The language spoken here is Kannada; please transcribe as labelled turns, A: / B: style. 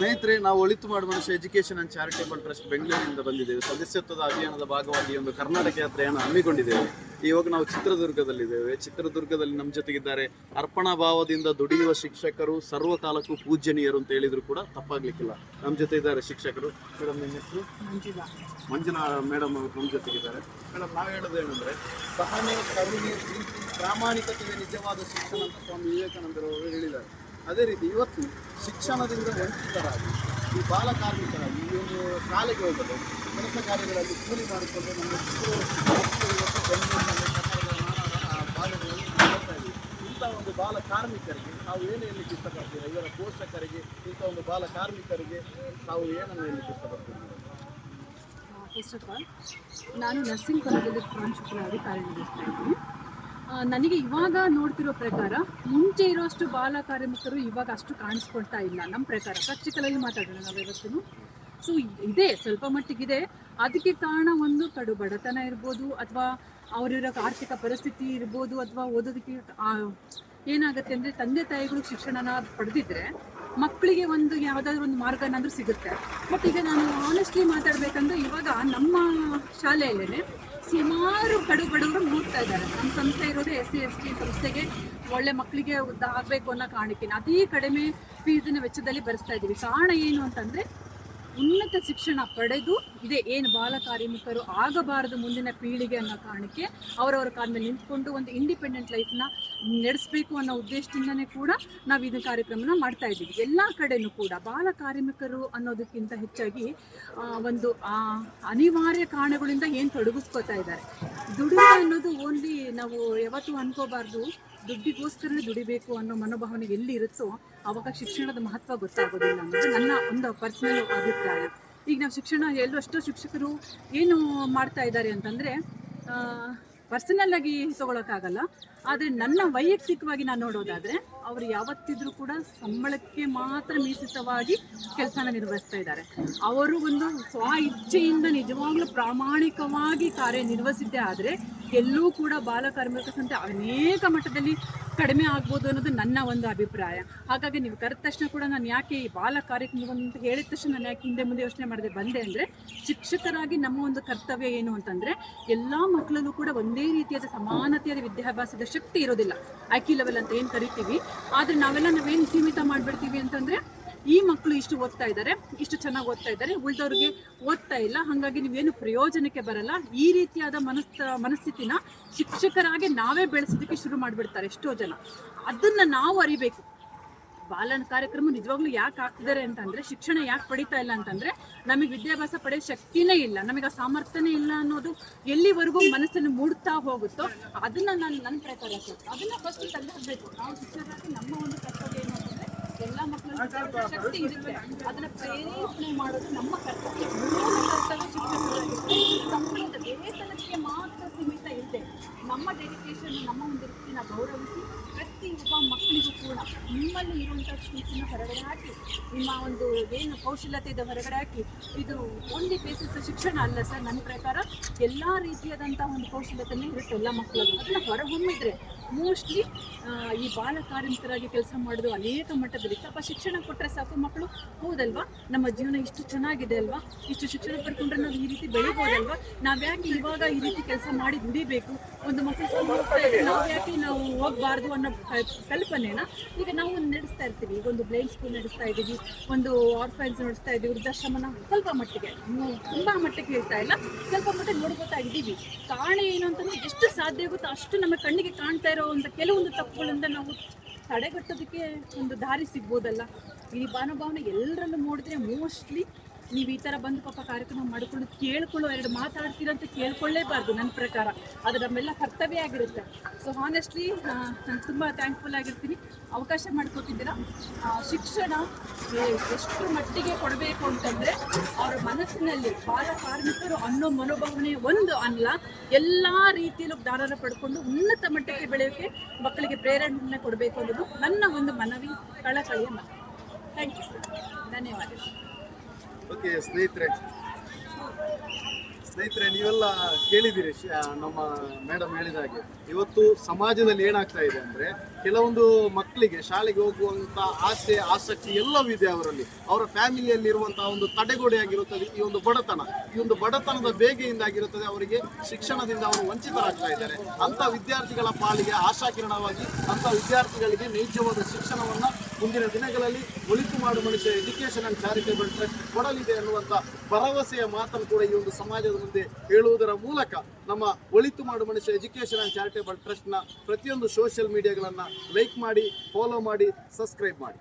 A: ಸ್ನೇಹಿತರೆ ನಾವು ಒಳಿತು ಮಾಡುವ ಮನುಷ್ಯ ಎಜುಕೇಶನ್ ಅಂಡ್ ಚಾರಿಟೇಬಲ್ ಟ್ರಸ್ಟ್ ಬೆಂಗಳೂರಿನಿಂದ ಬಂದಿದ್ದೇವೆ. ಸದಸ್ಯತ್ವದ ಅಭಿಯಾನದ ಭಾಗವಾಗಿ ಒಂದು ಕರ್ನಾಟಕ ಯಾತ್ರೆಯನ್ನು ಹಮ್ಮಿಕೊಂಡಿದ್ದೇವೆ. ಇವಾಗ ನಾವು ಚಿತ್ರದುರ್ಗದಲ್ಲಿದ್ದೇವೆ. ಚಿತ್ರದುರ್ಗದಲ್ಲಿ ನಮ್ಮ ಜೊತೆಗಿದ್ದಾರೆ ಅರ್ಪಣಾ ಭಾವದಿಂದ ದುಡಿಯುವ ಶಿಕ್ಷಕರು ಸರ್ವಕಾಲಕ್ಕೂ ಪೂಜನೀಯರು ಅಂತ ಹೇಳಿದ್ರು ಕೂಡ ತಪ್ಪಾಗ್ಲಿಕ್ಕಿಲ್ಲ. ನಮ್ಮ ಜೊತೆ ಇದ್ದಾರೆ ಶಿಕ್ಷಕರು. ಮೇಡಮ್ ನಿಮ್ಮ ಹೆಸರು? ಮಂಜುನಾ. ಮೇಡಮ್ ಅವರು ನಮ್ಮ ಜೊತೆಗಿದ್ದಾರೆ. ಮೇಡಮ್ ನಾವು ಹೇಳೋದೇನೆಂದ್ರೆ ಸಹನೆ ಕರುಣೆ ಪ್ರೀತಿ ಪ್ರಾಮಾಣಿಕತೆಗೆ ನಿಜವಾದ ಶಿಕ್ಷಣ ಅಂತ ಸ್ವಾಮಿ ವಿವೇಕಾನಂದರು ಹೇಳಿದ್ದಾರೆ. ಅದೇ ರೀತಿ ಇವತ್ತು ಶಿಕ್ಷಣದಿಂದ ವಂಚಿತರಾಗಿ, ಈ ಬಾಲಕಾರ್ಮಿಕರಾಗಿ ಈ ಒಂದು ಶಾಲೆಗೆ ಹೋಗಲು ಕೆಲಸ ಕಾರ್ಯಗಳಲ್ಲಿ ಕೂಲಿ ಮಾಡಿಕೊಂಡು ನಮ್ಮ ಭಾಗಗಳಲ್ಲಿ ಮಾಡ್ತಾ ಇದ್ದೀವಿ ಇಂಥ ಒಂದು ಬಾಲ ಕಾರ್ಮಿಕರಿಗೆ ನಾವು ಏನು ಹೇಳಲಿಕ್ಕೆ ಇಷ್ಟಪಡ್ತೀರಾ? ಇವರ ಪೋಷಕರಿಗೆ, ಇಂಥ ಒಂದು ಬಾಲ ಕಾರ್ಮಿಕರಿಗೆ ನಾವು ಏನನ್ನು ಹೇಳಲಿಕ್ಕೆ ಇಷ್ಟಪಡ್ತೀವಿ
B: ಫಸ್ಟ್ ಆಫ್ ಆಲ್ ನಾನು ನರ್ಸಿಂಗ್ ಕಾಲೇಜಲ್ಲಿ ಪ್ರಾಂಶುಪಾಲರಾಗಿ ಕಾರ್ಯನಿರ್ವಹಿಸ್ತಾ ಇದ್ದೀನಿ. ನನಗೆ ಇವಾಗ ನೋಡ್ತಿರೋ ಪ್ರಕಾರ ಮುಂಚೆ ಇರೋಷ್ಟು ಬಾಲ ಕಾರ್ಮಿಕರು ಇವಾಗ ಅಷ್ಟು ಕಾಣಿಸ್ಕೊಳ್ತಾ ಇಲ್ಲ. ನಮ್ಮ ಪ್ರಕಾರ ಪ್ರಾಕ್ಟಿಕಲಲ್ಲಿ ಮಾತಾಡೋಣ ನಾವು ಇವತ್ತು ಸೊ ಇದೆ, ಸ್ವಲ್ಪ ಮಟ್ಟಿಗಿದೆ. ಅದಕ್ಕೆ ಕಾರಣ ಒಂದು ಕಡು ಬಡತನ ಇರ್ಬೋದು ಅಥವಾ ಅವರಿರೋ ಆರ್ಥಿಕ ಪರಿಸ್ಥಿತಿ ಇರ್ಬೋದು ಅಥವಾ ಓದೋದಕ್ಕೆ ಏನಾಗುತ್ತೆ ಅಂದರೆ ತಂದೆ ತಾಯಿಗಳು ಶಿಕ್ಷಣನ ಪಡೆದಿದ್ರೆ ಮಕ್ಕಳಿಗೆ ಒಂದು ಯಾವುದಾದ್ರೂ ಒಂದು ಮಾರ್ಗನಾದರೂ ಸಿಗುತ್ತೆ. ಬಟ್ ಈಗ ನಾನು ಆನೆಸ್ಟ್ಲಿ ಮಾತಾಡಬೇಕಂದ್ರೆ ಇವಾಗ ನಮ್ಮ ಶಾಲೆಯಲ್ಲೇ ಸುಮಾರು ಕಡು ಬಡವರು ನೋಡ್ತಾ ಇದ್ದಾರೆ. ನಮ್ಮ ಸಂಸ್ಥೆ ಇರೋದು ಎಸ್ ಸಿ, ಎಸ್ ಟಿ ಸಂಸ್ಥೆಗೆ ಒಳ್ಳೆ ಮಕ್ಕಳಿಗೆ ಉದ್ದ ಆಗಬೇಕು ಅನ್ನೋ ಕಾರಣಕ್ಕೆ. ಅತೀ ಕಡಿಮೆ ಫೀಸಿನ ವೆಚ್ಚದಲ್ಲಿ ಬರೆಸ್ತಾ ಇದ್ದೀವಿ. ಕಾರಣ ಏನು ಅಂತಂದರೆ ಉನ್ನತ ಶಿಕ್ಷಣ ಪಡೆದು ಇದೆ. ಏನು ಬಾಲ ಕಾರ್ಮಿಕರು ಆಗಬಾರದು ಮುಂದಿನ ಪೀಳಿಗೆ ಅನ್ನೋ ಕಾರಣಕ್ಕೆ ಅವರವರ ಕಾಲ ಮೇಲೆ ನಿಂತ್ಕೊಂಡು ಒಂದು ಇಂಡಿಪೆಂಡೆಂಟ್ ಲೈಫ್ನ ನಡೆಸಬೇಕು ಅನ್ನೋ ಉದ್ದೇಶದಿಂದನೇ ಕೂಡ ನಾವು ಇದು ಕಾರ್ಯಕ್ರಮನ ಮಾಡ್ತಾ ಇದ್ದೀವಿ. ಎಲ್ಲ ಕಡೆನೂ ಕೂಡ ಬಾಲ ಕಾರ್ಮಿಕರು ಅನ್ನೋದಕ್ಕಿಂತ ಹೆಚ್ಚಾಗಿ ಒಂದು ಅನಿವಾರ್ಯ ಕಾರಣಗಳಿಂದ ಏನು ತೊಡಗಿಸ್ಕೋತಾ ಇದ್ದಾರೆ. ದುಡಿಮೆ ಅನ್ನೋದು ಓನ್ಲಿ ನಾವು ಯಾವತ್ತೂ ಅನ್ಕೋಬಾರ್ದು ದುಡ್ಡಿಗೋಸ್ಕರನೇ ದುಡಿಬೇಕು ಅನ್ನೋ ಮನೋಭಾವನೆ ಎಲ್ಲಿ ಇರುತ್ತೋ ಅವಾಗ ಶಿಕ್ಷಣದ ಮಹತ್ವ ಗೊತ್ತಾಗೋದಿಲ್ಲ ಅನ್ನೋದು ನನ್ನ ಒಂದು ಪರ್ಸನಲ್ ಅಭಿಪ್ರಾಯ. ಈಗ ನಾವು ಶಿಕ್ಷಣ ಎಲ್ಲಷ್ಟು ಶಿಕ್ಷಕರು ಏನು ಮಾಡ್ತಾ ಇದ್ದಾರೆ ಅಂತಂದರೆ ಪರ್ಸನಲ್ ಆಗಿ ತಗೊಳಕ್ಕಾಗಲ್ಲ. ಆದರೆ ನನ್ನ ವೈಯಕ್ತಿಕವಾಗಿ ನಾನು ನೋಡೋದಾದರೆ, ಅವರು ಯಾವತ್ತಿದ್ರೂ ಕೂಡ ಸಂಬಳಕ್ಕೆ ಮಾತ್ರ ಮೀಸಿತವಾಗಿ ಕೆಲಸನ ನಿರ್ವಹಿಸ್ತಾ ಇದ್ದಾರೆ. ಅವರು ಒಂದು ಸ್ವ ಇಚ್ಛೆಯಿಂದ ನಿಜವಾಗ್ಲೂ ಪ್ರಾಮಾಣಿಕವಾಗಿ ಕಾರ್ಯನಿರ್ವಹಿಸಿದ್ದೇ ಆದರೆ ಎಲ್ಲೂ ಕೂಡ ಬಾಲಕಾರ್ಮಿಕ ಸಂತೆ ಅನೇಕ ಮಟ್ಟದಲ್ಲಿ ಕಡಿಮೆ ಆಗ್ಬೋದು ಅನ್ನೋದು ನನ್ನ ಒಂದು ಅಭಿಪ್ರಾಯ. ಹಾಗಾಗಿ ನೀವು ಕರೆದ ತಕ್ಷಣ ಕೂಡ ನಾನು ಯಾಕೆ ಈ ಬಾಲ ಕಾರ್ಯಕ್ರಮ ಅಂತ ಹೇಳಿದ ತಕ್ಷಣ ನಾನು ಯಾಕೆ ಹಿಂದೆ ಮುಂದೆ ಯೋಚನೆ ಮಾಡದೆ ಬಂದೆ ಅಂದರೆ, ಶಿಕ್ಷಕರಾಗಿ ನಮ್ಮ ಒಂದು ಕರ್ತವ್ಯ ಏನು ಅಂತಂದರೆ, ಎಲ್ಲ ಮಕ್ಕಳಲ್ಲೂ ಕೂಡ ಒಂದೇ ರೀತಿಯಾದ ಸಮಾನತೆಯಾದ ವಿದ್ಯಾಭ್ಯಾಸದ ಶಕ್ತಿ ಇರೋದಿಲ್ಲ. ಐಕ್ಯೂ ಲೆವೆಲ್ ಅಂತ ಏನು ಕರಿತೀವಿ, ಆದರೆ ನಾವೆಲ್ಲ ನಾವೇನು ಸೀಮಿತ ಮಾಡಿಬಿಡ್ತೀವಿ ಅಂತಂದರೆ ಈ ಮಕ್ಕಳು ಇಷ್ಟು ಓದ್ತಾ ಇದ್ದಾರೆ, ಇಷ್ಟು ಚೆನ್ನಾಗಿ ಓದ್ತಾ ಇದ್ದಾರೆ, ಉಳಿದವ್ರಿಗೆ ಓದ್ತಾ ಇಲ್ಲ, ಹಾಗಾಗಿ ನೀವೇನು ಪ್ರಯೋಜನಕ್ಕೆ ಬರಲ್ಲ. ಈ ರೀತಿಯಾದ ಮನಸ್ ಮನಸ್ಥಿತಿನ ಶಿಕ್ಷಕರಾಗಿ ನಾವೇ ಬೆಳೆಸೋದಕ್ಕೆ ಶುರು ಮಾಡಿಬಿಡ್ತಾರೆ ಎಷ್ಟೋ ಜನ. ಅದನ್ನ ನಾವು ಅರಿಬೇಕು. ಬಾಲನ ಕಾರ್ಯಕ್ರಮ ನಿಜವಾಗ್ಲೂ ಯಾಕೆ ಆಗ್ತಿದ್ದಾರೆ ಅಂತಂದ್ರೆ, ಶಿಕ್ಷಣ ಯಾಕೆ ಪಡಿತಾ ಇಲ್ಲ ಅಂತಂದ್ರೆ, ನಮಗೆ ವಿದ್ಯಾಭ್ಯಾಸ ಪಡೆಯೋ ಶಕ್ತಿನೇ ಇಲ್ಲ. ನಮಗೆ ಆ ಸಾಮರ್ಥ್ಯನೇ ಇಲ್ಲ ಅನ್ನೋದು ಎಲ್ಲಿವರೆಗೂ ಮನಸ್ಸನ್ನು ಮೂಡ್ತಾ ಹೋಗುತ್ತೋ, ಅದನ್ನ ನಾನು ನನ್ನ ಪ್ರಕಾರ ಅದನ್ನು ಫಸ್ಟ್ ಹಾಕಬೇಕು. ನಾವು ಶಿಕ್ಷಕರಾಗಿ ನಮ್ಮ ಒಂದು ಕರ್ತವ್ಯ ಎಲ್ಲ ಮಕ್ಕಳಲ್ಲೂ ಶಕ್ತಿ ಇರುತ್ತೆ. ಅದನ್ನ ಪ್ರೇರೇಪಣೆ ಮಾಡೋದು ನಮ್ಮ ಕರ್ತವ್ಯ. ಸಂಪೂರ್ಣ ವೇತನಕ್ಕೆ ಮಾತ್ರ ಸೀಮಿತ ಇಲ್ಲದೆ ನಮ್ಮ ಡೆಡಿಕೇಶನ್ ನಮ್ಮ ಒಂದು ವೃತ್ತಿನ ಗೌರವಿಸಿ ಪ್ರತಿಯೊಬ್ಬ ಮಕ್ಕಳಿಗೂ ಕೂಡ ನಿಮ್ಮಲ್ಲಿ ಇರುವಂಥ ಸ್ಕಿಲ್ಸನ್ನ ಹೊರಗಡೆ ಹಾಕಿ, ನಿಮ್ಮ ಒಂದು ಏನು ಕೌಶಲ್ಯತೆ ಇದೆ ಹೊರಗಡೆ ಹಾಕಿ, ಇದು ಓನ್ಲಿ ಬೇಸಿಸ್ ಶಿಕ್ಷಣ ಅಲ್ಲ ಸರ್. ನನ್ನ ಪ್ರಕಾರ ಎಲ್ಲ ರೀತಿಯಾದಂಥ ಒಂದು ಕೌಶಲ್ಯತೆನೇ ಇರುತ್ತೆ ಎಲ್ಲ ಮಕ್ಕಳು ಅದನ್ನ ಹೊರಹೊಮ್ಮಿದ್ರೆ ಮೋಸ್ಟ್ಲಿ ಈ ಬಾಲ ಕಾರ್ಮಿಕರಾಗಿ ಕೆಲಸ ಮಾಡೋದು ಅನೇಕ ಮಟ್ಟದಲ್ಲಿ. ಸ್ವಲ್ಪ ಶಿಕ್ಷಣ ಕೊಟ್ಟರೆ ಸಾಕು ಮಕ್ಕಳು. ಹೌದಲ್ವಾ? ನಮ್ಮ ಜೀವನ ಇಷ್ಟು ಚೆನ್ನಾಗಿದೆ ಅಲ್ವಾ? ಇಷ್ಟು ಶಿಕ್ಷಣ ಪಡ್ಕೊಂಡ್ರೆ ನಾವು ಈ ರೀತಿ ಬೆಳಿಬೋದಲ್ವಾ? ನಾವು ಯಾಕೆ ಇವಾಗ ಈ ರೀತಿ ಕೆಲಸ ಮಾಡಿ ದುಡಿಬೇಕು? ಒಂದು ಮಕ್ಕಳು ನಾವು ಯಾಕೆ ನಾವು ಹೋಗಬಾರ್ದು ಅನ್ನೋ ಕಲ್- ಕಲ್ಪನೆನ ಈಗ ನಾವು ನಡೆಸ್ತಾ ಇರ್ತೀವಿ. ಈಗ ಒಂದು ಬ್ಲೈಂಡ್ ಸ್ಕೂಲ್ ನಡೆಸ್ತಾ ಇದ್ದೀವಿ. ಒಂದು ಆರ್ಫೈನ್ಸ್ ನಡೆಸ್ತಾ ಇದ್ದೀವಿ. ವೃದ್ಧಾಶ್ರಮನ ಸ್ವಲ್ಪ ಮಟ್ಟಿಗೆ. ತುಂಬ ಮಟ್ಟಕ್ಕೆ ಹೇಳ್ತಾ ಇಲ್ಲ. ಸ್ವಲ್ಪ ಮಟ್ಟಿಗೆ ನೋಡ್ಕೋತಾ ಇದ್ದೀವಿ. ಕಾರಣ ಏನು ಅಂತಂದ್ರೆ ಎಷ್ಟು ಸಾಧ್ಯ ಆಗುತ್ತೋ ಅಷ್ಟು ನಮ್ಮ ಕಣ್ಣಿಗೆ ಕಾಣ್ತಾ ಒಂದು ಕೆಲವೊಂದು ತಪ್ಪುಗಳಿಂದ ನಾವು ತಡೆಗಟ್ಟೋದಕ್ಕೆ ಒಂದು ದಾರಿ ಸಿಗ್ಬೋದಲ್ಲ? ಈ ಭಾನುಭಾವನೆ ಎಲ್ಲರಲ್ಲೂ ನೋಡಿದ್ರೆ ಮೋಸ್ಟ್ಲಿ ನೀವು ಈ ಥರ ಬಂದು ಪಾಪ ಕಾರ್ಯಕ್ರಮ ಮಾಡಿಕೊಂಡು ಕೇಳ್ಕೊಳ್ಳೋ ಎರಡು ಮಾತಾಡ್ತೀರ ಅಂತ ಕೇಳ್ಕೊಳ್ಳೇಬಾರ್ದು ನನ್ನ ಪ್ರಕಾರ. ಅದು ನಮ್ಮೆಲ್ಲ ಕರ್ತವ್ಯ ಆಗಿರುತ್ತೆ. ಸೊ ಹಾನೆಸ್ಟ್ಲಿ ನಾನು ತುಂಬ ಥ್ಯಾಂಕ್ಫುಲ್ ಆಗಿರ್ತೀನಿ. ಅವಕಾಶ ಮಾಡಿಕೊಟ್ಟಿದ್ದೀರಾ. ಶಿಕ್ಷಣ ಎಷ್ಟು ಮಟ್ಟಿಗೆ ಕೊಡಬೇಕು ಅಂತಂದರೆ ಅವರ ಮನಸ್ಸಿನಲ್ಲಿ ಬಾಲ ಕಾರ್ಮಿಕರು ಅನ್ನೋ ಮನೋಭಾವನೆ ಒಂದು ಅಲ್ಲ, ಎಲ್ಲ ರೀತಿಯಲ್ಲೂ ಜ್ಞಾನನ ಪಡ್ಕೊಂಡು ಉನ್ನತ ಮಟ್ಟಕ್ಕೆ ಬೆಳೆಯೋಕ್ಕೆ ಮಕ್ಕಳಿಗೆ ಪ್ರೇರಣೆ ಕೊಡಬೇಕು ಅನ್ನೋದು ನನ್ನ ಒಂದು ಮನವಿ, ಕಳಕಳಿಯ ಮನವಿ. ಥ್ಯಾಂಕ್ ಯು ಧನ್ಯವಾದಗಳು.
A: ಓಕೆ, ಸ್ನೇಹಿತರೆ. ಸ್ನೇಹಿತರೆ, ನೀವೆಲ್ಲ ಕೇಳಿದಿರಿ ಶ- ನಮ್ಮ ಮೇಡಮ್ ಹೇಳಿದ ಹಾಗೆ. ಇವತ್ತು ಸಮಾಜದಲ್ಲಿ ಏನಾಗ್ತಾ ಇದೆ ಅಂದ್ರೆ ಕೆಲವೊಂದು ಮಕ್ಕಳಿಗೆ ಶಾಲೆಗೆ ಹೋಗುವಂತ ಆಸೆ, ಆಸಕ್ತಿ ಎಲ್ಲವೂ ಇದೆ ಅವರಲ್ಲಿ. ಅವರ ಫ್ಯಾಮಿಲಿಯಲ್ಲಿ ಇರುವಂತಹ ಒಂದು ತಡೆಗೋಡೆಯಾಗಿರುತ್ತದೆ ಈ ಒಂದು ಬಡತನ. ಈ ಒಂದು ಬಡತನದ ಬೇಗೆಯಿಂದಾಗಿರುತ್ತದೆ ಅವರಿಗೆ ಶಿಕ್ಷಣದಿಂದ ಅವರು ವಂಚಿತರಾಗ್ತಾ ಇದ್ದಾರೆ. ಅಂತ ವಿದ್ಯಾರ್ಥಿಗಳ ಪಾಲಿಗೆ ಆಶಾಕಿರಣವಾಗಿ ಅಂತ ವಿದ್ಯಾರ್ಥಿಗಳಿಗೆ ನೈಜವಾದ ಶಿಕ್ಷಣವನ್ನ ಮುಂದಿನ ದಿನಗಳಲ್ಲಿ Olitu Madu Manushya education and charitable trust ಕೊಡಲಿದೆ ಅನ್ನುವಂತ ಭರವಸೆಯ ಮಾತನ್ನು ಕೂಡ ಈ ಒಂದು ಸಮಾಜದ ಮುಂದೆ ಹೇಳುವುದರ ಮೂಲಕ ನಮ್ಮ ಒಳಿತು ಮಾಡು ಮನುಷ್ಯ ಎಜುಕೇಶನ್ ಅಂಡ್ ಚಾರಿಟೇಬಲ್ ಟ್ರಸ್ಟ್ನ ಪ್ರತಿಯೊಂದು ಸೋಷಿಯಲ್ ಮೀಡಿಯಾಗಳನ್ನು ಲೈಕ್ ಮಾಡಿ ಫಾಲೋ ಮಾಡಿ ಸಬ್ಸ್ಕ್ರೈಬ್ ಮಾಡಿ.